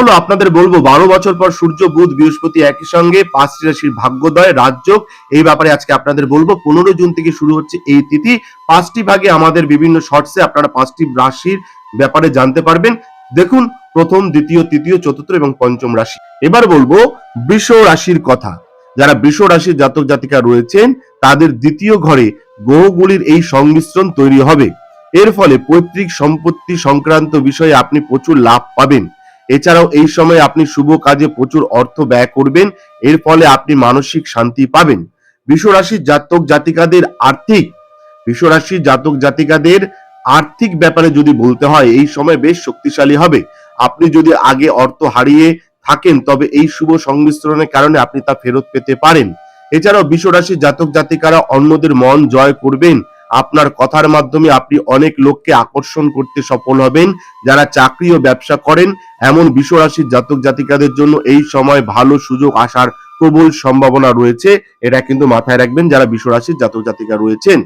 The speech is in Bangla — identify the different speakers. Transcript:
Speaker 1: হলো আপনাদের বলব, বারো বছর পর সূর্য, বুধ, বৃহস্পতি একই সঙ্গে পাঁচটি রাশির ভাগ্যোদয়, রাজযোগ, এই ব্যাপারে আজকে আপনাদের বলব। পনেরো জুন থেকে শুরু হচ্ছে এই তিথি। পাঁচটি ভাগে আমাদের বিভিন্ন শর্টসে আপনারা পাঁচটি রাশির ব্যাপারে জানতে পারবেন। দেখুন, প্রথম, দ্বিতীয়, তৃতীয়, চতুর্থ এবং পঞ্চম রাশি। এবার বলব, বৃষ রাশির কথা। যারা বৃষ রাশির জাতক জাতিকা রয়েছেন, তাদের দ্বিতীয় ঘরে গ্রহগুলির এই সংমিশ্রণ তৈরি হবে। এর ফলে পৈতৃক সম্পত্তি সংক্রান্ত বিষয়ে আপনি প্রচুর লাভ পাবেন। এছাড়াও এই সময় আপনি শুভ কাজে প্রচুর অর্থ ব্যয় করবেন, এর ফলে আপনি মানসিক শান্তি পাবেন। বিশ্বরাশির জাতক জাতিকাদের আর্থিক, বিশ্বরাশির জাতক জাতিকাদের আর্থিক ব্যাপারে যদি বলতে হয়, এই সময় বেশ শক্তিশালী হবে। আপনি যদি আগে অর্থ হারিয়ে থাকেন, তবে এই শুভ সংমিশ্রণের কারণে আপনি তা ফেরত পেতে পারেন। এছাড়াও বিশ্বরাশির জাতক জাতিকারা অন্যদের মন জয় করবেন আপনার কথার মাধ্যমে আপনি অনেক লোককে আকর্ষণ করতে সফল হবেন, যারা চাকরি ও ব্যবসা করেন। এমন বিশ্বরাশির জাতক জাতিকাদের জন্য এই সময় ভালো সুযোগ আসার প্রবল সম্ভাবনা রয়েছে। এটা কিন্তু মাথায় রাখবেন, যারা বিশ্বরাশির জাতক জাতিকা রয়েছেন।